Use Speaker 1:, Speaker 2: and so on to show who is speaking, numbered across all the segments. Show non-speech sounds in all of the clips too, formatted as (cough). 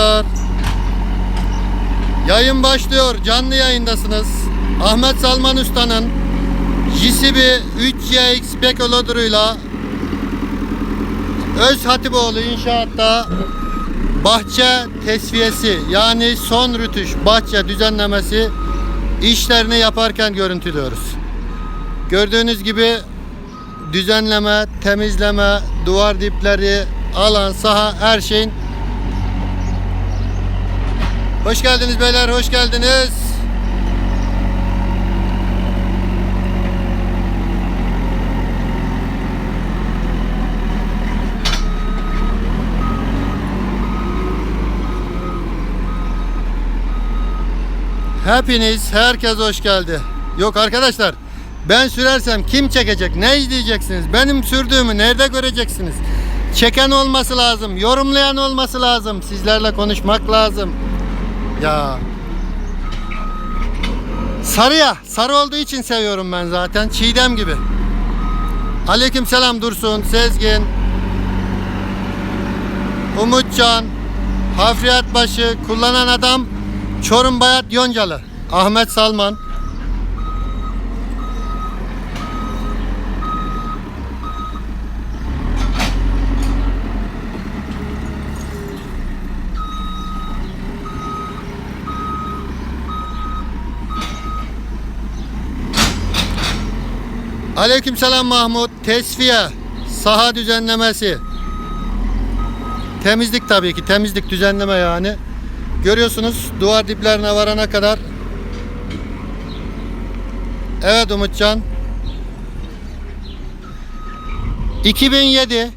Speaker 1: arkadaşlar. Yayın başlıyor. Canlı yayındasınız. Ahmet Salman Usta'nın JCB 3CX Bekoloduruyla Öz Hatipoğlu inşaatta bahçe tesviyesi yani son rütüş bahçe düzenlemesi işlerini yaparken görüntülüyoruz. Gördüğünüz gibi düzenleme, temizleme, duvar dipleri, alan, saha her şeyin Hoş geldiniz beyler, hoş geldiniz. Hepiniz, herkes hoş geldi. Yok arkadaşlar, ben sürersem kim çekecek, ne izleyeceksiniz? Benim sürdüğümü nerede göreceksiniz? Çeken olması lazım, yorumlayan olması lazım, sizlerle konuşmak lazım. Ya. Sarı ya, sarı olduğu için seviyorum ben zaten, çiğdem gibi. Aleyküm selam Dursun, Sezgin, Umutcan, Hafriyat Başı, kullanan adam Çorum Bayat Yoncalı, Ahmet Salman. Aleykümselam Mahmut. Tesviye, saha düzenlemesi. Temizlik tabii ki. Temizlik düzenleme yani. Görüyorsunuz duvar diplerine varana kadar. Evet Umutcan. 2007 e,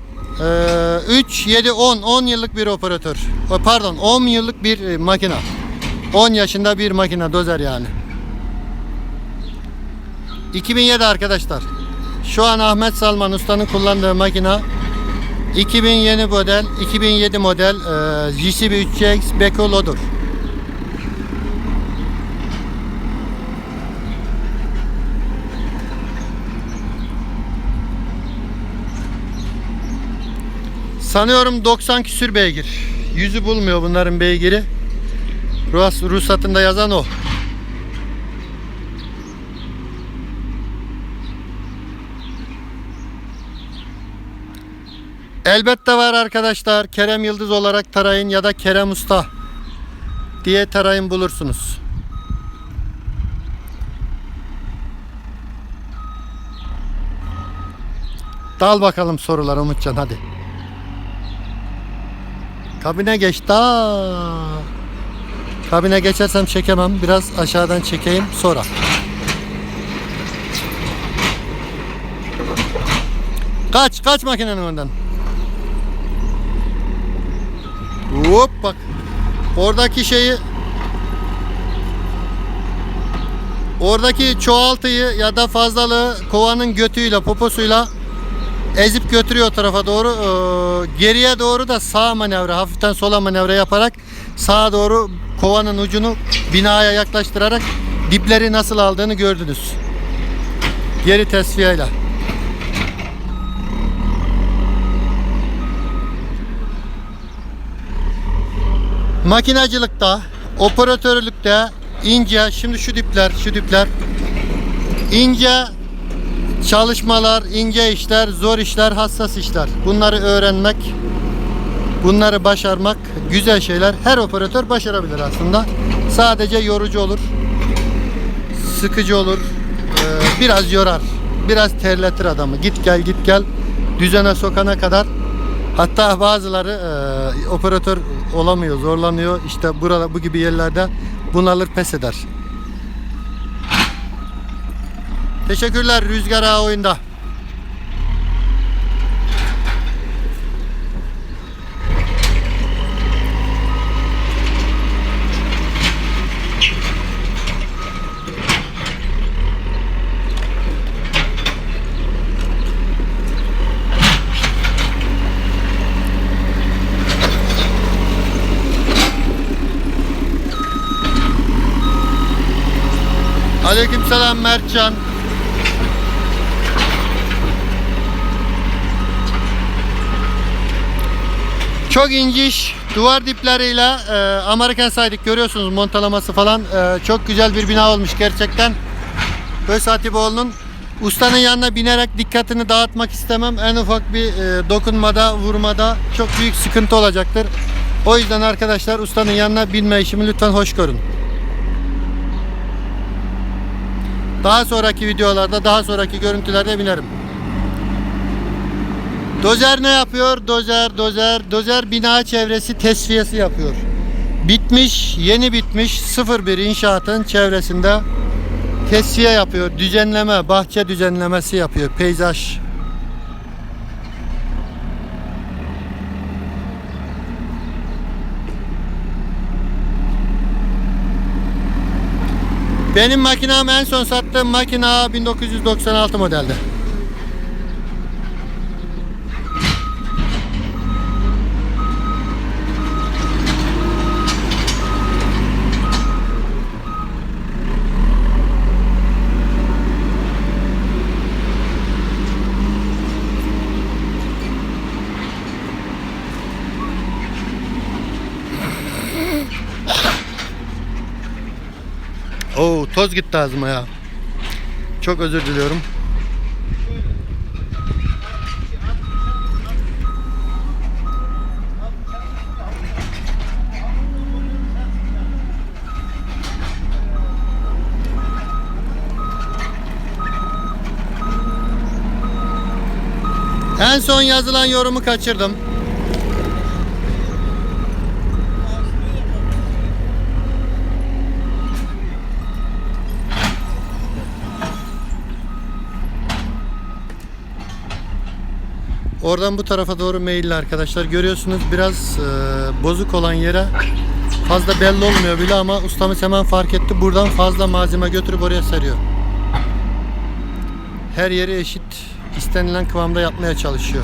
Speaker 1: 3 7 10 10 yıllık bir operatör. O, Pardon 10 yıllık bir e, makina. 10 yaşında bir makina dozer yani. 2007 arkadaşlar. Şu an Ahmet Salman Usta'nın kullandığı makina 2000 yeni model, 2007 model e, JCB 3CX Beko Loader. Sanıyorum 90 küsür beygir. Yüzü bulmuyor bunların beygiri. Ruhs, ruhsatında yazan o. Elbette var arkadaşlar. Kerem Yıldız olarak tarayın ya da Kerem Usta diye tarayın bulursunuz. Dal bakalım sorular Umutcan hadi. Kabine geç da. Kabine geçersem çekemem. Biraz aşağıdan çekeyim sonra. Kaç kaç makinenin önden. Hop bak. Oradaki şeyi Oradaki çoğaltıyı ya da fazlalığı kovanın götüyle poposuyla ezip götürüyor tarafa doğru. Ee, geriye doğru da sağ manevra, hafiften sola manevra yaparak sağa doğru kovanın ucunu binaya yaklaştırarak dipleri nasıl aldığını gördünüz. Geri tesviyeyle. Makinacılıkta, operatörlükte ince, şimdi şu dipler, şu dipler ince çalışmalar, ince işler, zor işler, hassas işler. Bunları öğrenmek, bunları başarmak güzel şeyler. Her operatör başarabilir aslında. Sadece yorucu olur, sıkıcı olur, biraz yorar, biraz terletir adamı. Git gel, git gel, düzene sokana kadar. Hatta bazıları e, operatör olamıyor, zorlanıyor. İşte burada bu gibi yerlerde bunalır, pes eder. Teşekkürler Rüzgar Ağa oyunda. Aleykümselam Mertcan. Çok ince iş, Duvar dipleriyle e, Amerikan saydık görüyorsunuz montalaması falan e, çok güzel bir bina olmuş gerçekten. Öz Hatipoğlu'nun ustanın yanına binerek dikkatini dağıtmak istemem. En ufak bir e, dokunmada, vurmada çok büyük sıkıntı olacaktır. O yüzden arkadaşlar ustanın yanına binme işimi lütfen hoş görün. Daha sonraki videolarda, daha sonraki görüntülerde binerim. Dozer ne yapıyor? Dozer, dozer, dozer bina çevresi tesviyesi yapıyor. Bitmiş, yeni bitmiş sıfır bir inşaatın çevresinde tesviye yapıyor. Düzenleme, bahçe düzenlemesi yapıyor. Peyzaj. Benim makinam en son sattığım makina 1996 modelde. Toz gitti ağzıma ya. Çok özür diliyorum. En son yazılan yorumu kaçırdım. Oradan bu tarafa doğru meyilli arkadaşlar. Görüyorsunuz biraz e, bozuk olan yere fazla belli olmuyor bile ama ustamız hemen fark etti. Buradan fazla malzeme götürüp oraya seriyor. Her yeri eşit istenilen kıvamda yapmaya çalışıyor.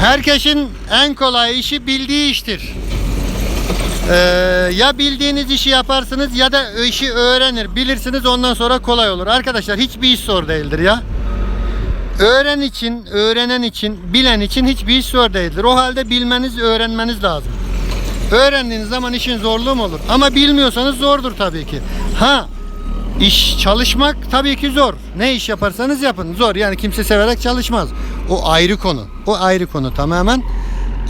Speaker 1: Herkesin en kolay işi bildiği iştir. Ee, ya bildiğiniz işi yaparsınız ya da işi öğrenir, bilirsiniz ondan sonra kolay olur. Arkadaşlar hiçbir iş zor değildir ya. Öğren için, öğrenen için, bilen için hiçbir iş zor değildir. O halde bilmeniz, öğrenmeniz lazım. Öğrendiğiniz zaman işin zorluğu mu olur? Ama bilmiyorsanız zordur tabii ki. Ha, iş çalışmak tabii ki zor. Ne iş yaparsanız yapın zor. Yani kimse severek çalışmaz. O ayrı konu. O ayrı konu tamamen.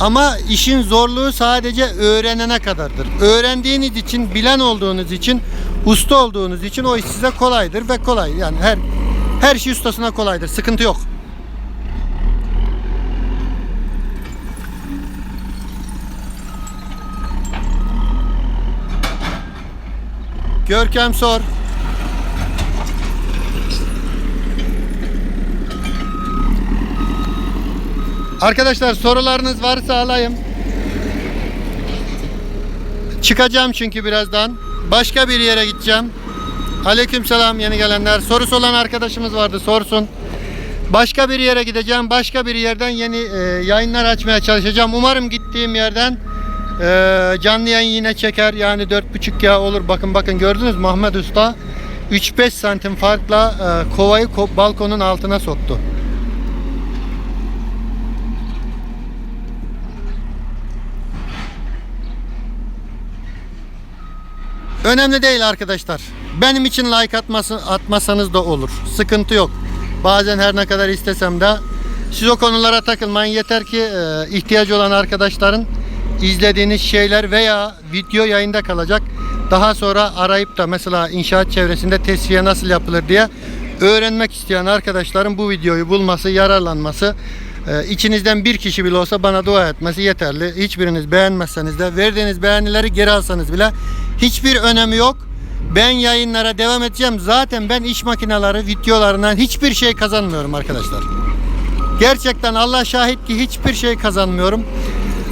Speaker 1: Ama işin zorluğu sadece öğrenene kadardır. Öğrendiğiniz için, bilen olduğunuz için, usta olduğunuz için o iş size kolaydır ve kolay. Yani her her şey ustasına kolaydır. Sıkıntı yok. Görkem sor. Arkadaşlar sorularınız varsa alayım. Çıkacağım çünkü birazdan. Başka bir yere gideceğim. Aleykümselam yeni gelenler. Sorusu olan arkadaşımız vardı sorsun. Başka bir yere gideceğim. Başka bir yerden yeni e, yayınlar açmaya çalışacağım. Umarım gittiğim yerden e, canlı yayın yine çeker. Yani 4.5 ya olur. Bakın bakın gördünüz mü Usta 3-5 santim farkla e, kovayı ko- balkonun altına soktu. Önemli değil arkadaşlar. Benim için like atması, atmasanız da olur. Sıkıntı yok. Bazen her ne kadar istesem de siz o konulara takılmayın. Yeter ki e, ihtiyacı olan arkadaşların izlediğiniz şeyler veya video yayında kalacak. Daha sonra arayıp da mesela inşaat çevresinde tesviye nasıl yapılır diye öğrenmek isteyen arkadaşların bu videoyu bulması, yararlanması e, içinizden bir kişi bile olsa bana dua etmesi yeterli. Hiçbiriniz beğenmezseniz de verdiğiniz beğenileri geri alsanız bile hiçbir önemi yok. Ben yayınlara devam edeceğim. Zaten ben iş makineleri videolarından hiçbir şey kazanmıyorum arkadaşlar. Gerçekten Allah şahit ki hiçbir şey kazanmıyorum.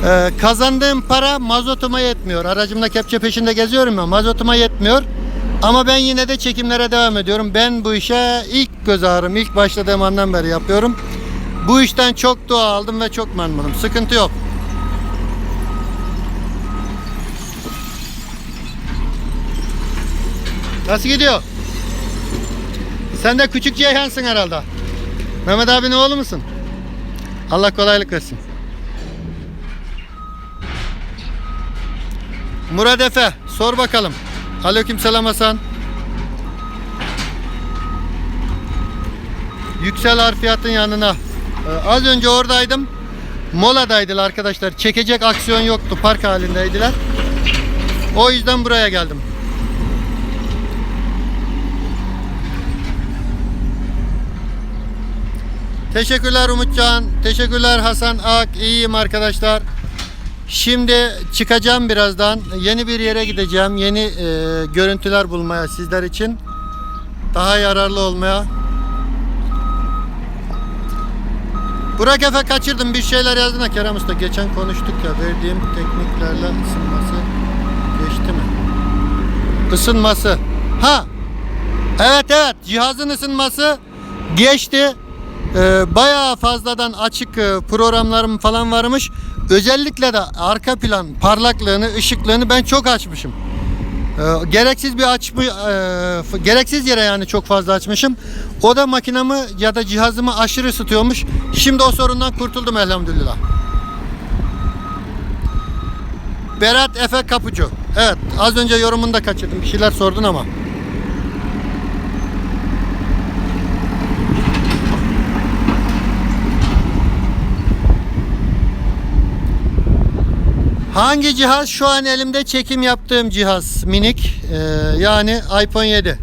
Speaker 1: Ee, kazandığım para mazotuma yetmiyor. Aracımda kepçe peşinde geziyorum ya mazotuma yetmiyor. Ama ben yine de çekimlere devam ediyorum. Ben bu işe ilk göz ağrım, ilk başladığım andan beri yapıyorum. Bu işten çok dua aldım ve çok memnunum. Sıkıntı yok. Nasıl gidiyor? Sen de küçük Ceyhan'sın herhalde. Mehmet abinin oğlu musun? Allah kolaylık versin. Murat Efe sor bakalım. Aleyküm selam Hasan. Yüksel Harfiyat'ın yanına. Ee, az önce oradaydım. Moladaydılar arkadaşlar. Çekecek aksiyon yoktu. Park halindeydiler. O yüzden buraya geldim. Teşekkürler Umutcan. Teşekkürler Hasan Ak. İyiyim arkadaşlar. Şimdi çıkacağım birazdan. Yeni bir yere gideceğim. Yeni e, görüntüler bulmaya sizler için. Daha yararlı olmaya. Burak Efe kaçırdım. Bir şeyler yazdın ha Kerem Usta. Geçen konuştuk ya. Verdiğim tekniklerle ısınması geçti mi? Isınması. Ha. Evet evet. Cihazın ısınması geçti. Ee, bayağı fazladan açık e, programlarım falan varmış. Özellikle de arka plan parlaklığını, ışıklığını ben çok açmışım. Ee, gereksiz bir açma e, gereksiz yere yani çok fazla açmışım. O da makinamı ya da cihazımı aşırı ısıtıyormuş. Şimdi o sorundan kurtuldum elhamdülillah. Berat Efe Kapıcı. Evet, az önce yorumunu da kaçırdım. Bir şeyler sordun ama. Hangi cihaz? Şu an elimde çekim yaptığım cihaz minik. Ee, yani iPhone 7.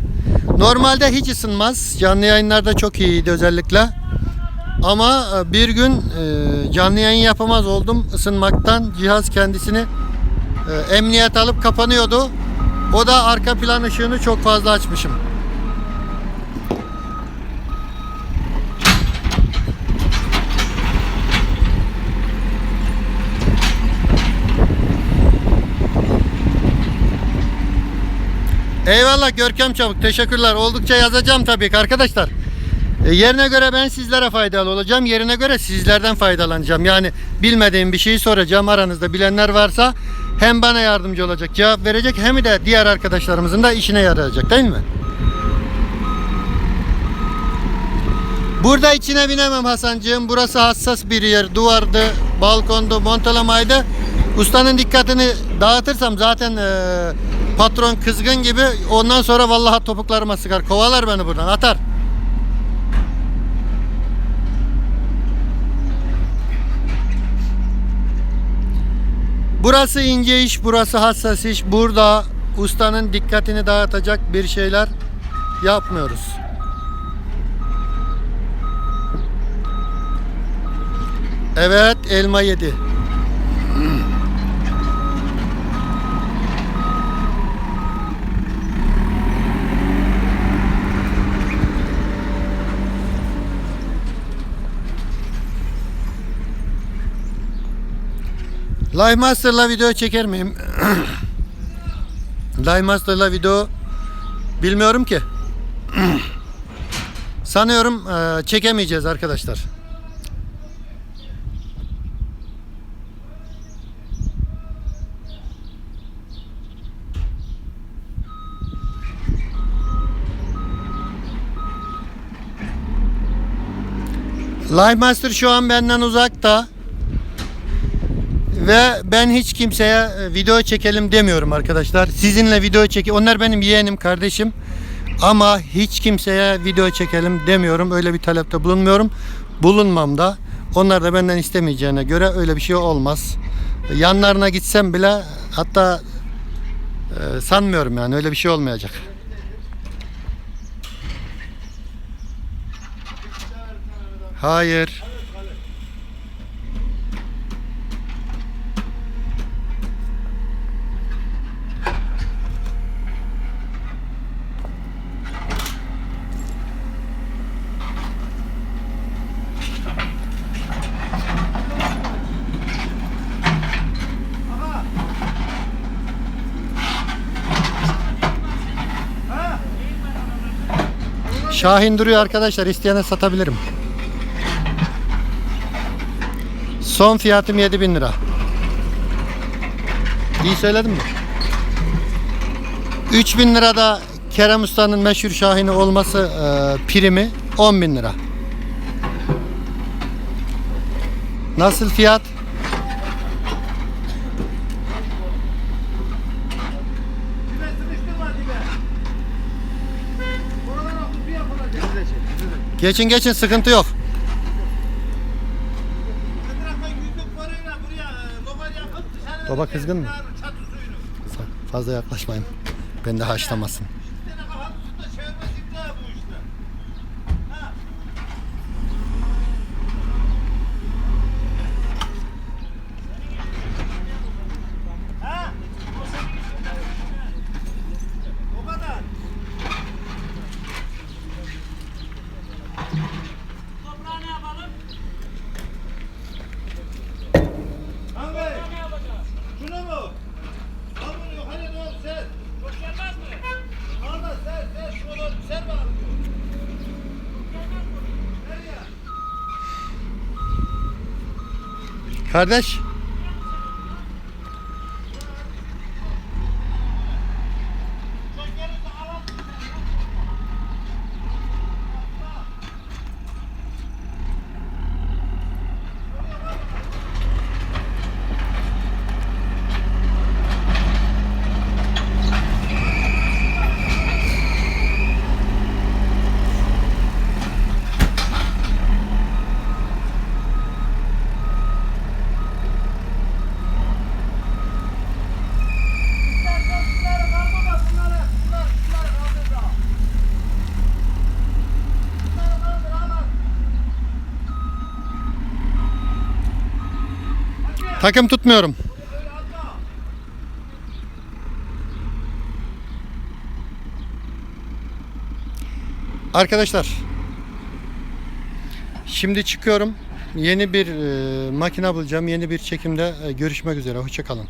Speaker 1: Normalde hiç ısınmaz. Canlı yayınlarda çok iyiydi özellikle. Ama e, bir gün e, canlı yayın yapamaz oldum ısınmaktan. Cihaz kendisini e, emniyet alıp kapanıyordu. O da arka plan ışığını çok fazla açmışım. Eyvallah Görkem Çabuk. Teşekkürler. Oldukça yazacağım tabii ki arkadaşlar. E, yerine göre ben sizlere faydalı olacağım. Yerine göre sizlerden faydalanacağım. Yani bilmediğim bir şeyi soracağım. Aranızda bilenler varsa hem bana yardımcı olacak, cevap verecek hem de diğer arkadaşlarımızın da işine yarayacak değil mi? Burada içine binemem Hasancığım. Burası hassas bir yer. Duvardı, balkondu, montalamaydı. Ustanın dikkatini dağıtırsam zaten e, patron kızgın gibi ondan sonra vallahi topuklarıma sıkar. Kovalar beni buradan atar. Burası ince iş, burası hassas iş. Burada ustanın dikkatini dağıtacak bir şeyler yapmıyoruz. Evet, elma yedi. Live Master'la video çeker miyim? (clears throat) Live Master'la video bilmiyorum ki. (clears throat) Sanıyorum eee, çekemeyeceğiz arkadaşlar. Live Master şu an benden uzakta. Ve ben hiç kimseye e, video çekelim demiyorum arkadaşlar. Sizinle video çek. Onlar benim yeğenim, kardeşim. Ama hiç kimseye video çekelim demiyorum. Öyle bir talepte bulunmuyorum. Bulunmam da. Onlar da benden istemeyeceğine göre öyle bir şey olmaz. Yanlarına gitsem bile hatta e, sanmıyorum yani öyle bir şey olmayacak. Hayır. Şahin duruyor arkadaşlar. İsteyene satabilirim. Son fiyatım 7000 lira. İyi söyledim mi? 3000 lirada Kerem Usta'nın meşhur Şahin'i olması e, primi 10.000 lira. Nasıl fiyat? Geçin geçin sıkıntı yok. Baba kızgın mı? Fazla yaklaşmayın. Ben de haşlamasın.
Speaker 2: Bir tane kafanın üstünde çevirmesi illa bu işte. Ha. Ha? O kadar.
Speaker 3: Toprağı ne yapalım?
Speaker 2: Hangi?
Speaker 3: Ne yapacağız?
Speaker 2: Şunu mu? Al bunu yukarıya doğru ser.
Speaker 3: Çok gelmez mi?
Speaker 2: Al da ser ser. Şuna doğru ser bakalım.
Speaker 3: Gelmez mi?
Speaker 2: Nereye?
Speaker 1: Kardeş
Speaker 2: Çok gelirse alalım. Bunları kaldırma, bunları, bunları, bunları kaldır daha. Bunları kaldır, al, al. Hadi,
Speaker 1: takım tutmuyorum. Arkadaşlar şimdi çıkıyorum. Yeni bir e, makine bulacağım. Yeni bir çekimde e, görüşmek üzere. Hoşçakalın.